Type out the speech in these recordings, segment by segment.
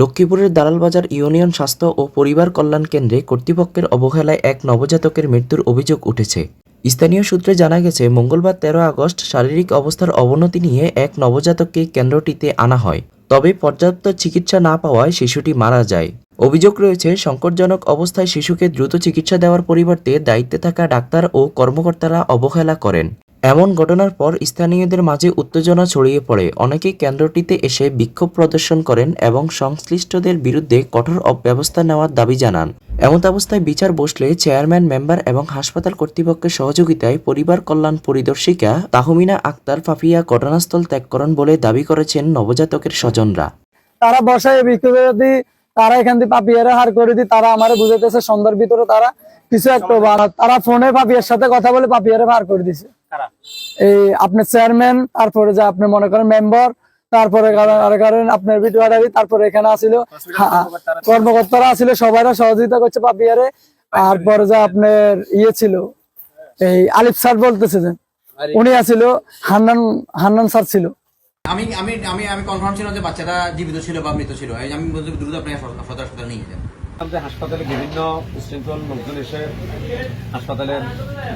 লক্ষ্মীপুরের দালালবাজার ইউনিয়ন স্বাস্থ্য ও পরিবার কল্যাণ কেন্দ্রে কর্তৃপক্ষের অবহেলায় এক নবজাতকের মৃত্যুর অভিযোগ উঠেছে। স্থানীয় সূত্রে জানা গেছে, মঙ্গলবার তেরো আগস্ট শারীরিক অবস্থার অবনতি নিয়ে এক নবজাতককে কেন্দ্রটিতে আনা হয়। তবে পর্যাপ্ত চিকিৎসা না পাওয়ায় শিশুটি মারা যায়। অভিযোগ রয়েছে, সংকটজনক অবস্থায় শিশুকে দ্রুত চিকিৎসা দেওয়ার পরিবর্তে দায়িত্বে থাকা ডাক্তার ও কর্মকর্তারা অবহেলা করেন। এমন ঘটনার পর স্থানীয়দের মাঝে উত্তেজনা ছড়িয়ে পড়ে। অনেকেই কেন্দ্রটিতে এসে বিক্ষোভ প্রদর্শন করেন এবং সংশ্লিষ্টদের বিরুদ্ধে কঠোর ব্যবস্থা নেওয়ার দাবি জানান। এমত অবস্থায় বিচার বসলে চেয়ারম্যান, মেম্বার এবং হাসপাতাল কর্তৃপক্ষের সহযোগিতায় পরিবার কল্যাণ পরিদর্শিকা তাহমিনা আক্তার ফাফিয়া ঘটনাস্থল ত্যাগ করেন বলে দাবি করেছেন নবজাতকের স্বজনরা। তারা বসায় বিক্ষোভে যদি তারা এখান থেকে পাপিয়ারে হার করে দি তারা আমার বুঝাইতেছে সন্ধ্যার ভিতরে তারা কিছু একটা তারা ফোনে পাপিয়ার সাথে কথা বলে পাপিয়ারে হার করে দিছে। এই আপনার চেয়ারম্যান তারপরে যে আপনি মনে করেন মেম্বার তারপরে কারণ- আর কারণ আপনার ভিডিওটারি তারপরে এখানে আসিল। কর্মকর্তারা আসিল সবাই সহযোগিতা করছে পাপিয়ারে। তারপরে যে আপনার ইয়ে ছিল এই আলিফ স্যার বলতেছে যে উনি আসিল হান্নান হান্নান স্যার ছিল। আমি আমি আমি আমি কনফার্ম ছিলাম যে বাচ্চাটা জীবিত ছিল বা মৃত ছিল। আমি দ্রুত আপনি সদর হাসপাতালে নিয়ে যান। আমাদের হাসপাতালে বিভিন্ন উশৃঙ্খল লোকজন এসে হাসপাতালের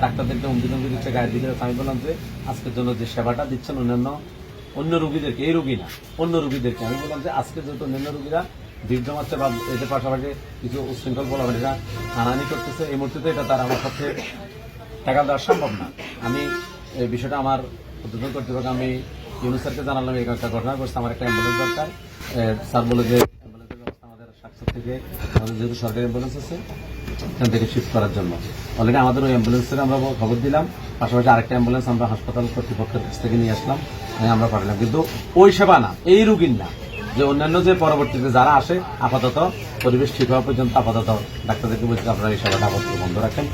ডাক্তারদেরকে ধমকি দিচ্ছে গায়ের দিকে আমি বললাম যে আজকের জন্য যে সেবাটা দিচ্ছেন অন্যান্য, অন্য রুগীদেরকে, এই রুগী না, অন্য রুগীদেরকে। আমি বললাম যে আজকে যেহেতু অন্যান্য রুগীরা ভিড় জমাচ্ছে বা এদের পাশাপাশি কিছু উশৃঙ্খল বলাবাড়িরা হানাহানি করতেছে, এই মুহূর্তে এটা তার আমার পক্ষে টাকা দেওয়া সম্ভব না। আমি এই বিষয়টা আমার উদ্বোধন কর্তৃপক্ষ, আমি ইউনুস স্যারকে জানালাম, এই একটা ঘটনা করছে আমার একটা অ্যাম্বুলেন্স দরকার। স্যার বলে যে অ্যাম্বুলেন্সের ব্যবস্থা আমাদের স্বাস্থ্য যেহেতু সরকারি অ্যাম্বুলেন্স আছে, এখান থেকে শিফট করার জন্য। অলরেডি আমাদের ওই অ্যাম্বুলেন্সের আমরা খবর দিলাম, পাশাপাশি আরেকটা অ্যাম্বুলেন্স আমরা হাসপাতাল কর্তৃপক্ষের কাছ থেকে নিয়ে আসলাম আমরা পাঠালাম। কিন্তু ওই সেবা না, এই রুগীর না, যে অন্যান্য যে পরবর্তীতে যারা আসে, আপাতত পরিবেশ ঠিক হওয়া পর্যন্ত আপাতত ডাক্তারদেরকে বলছি আপনারা এই সেবাটা আপাতত বন্ধ রাখেন।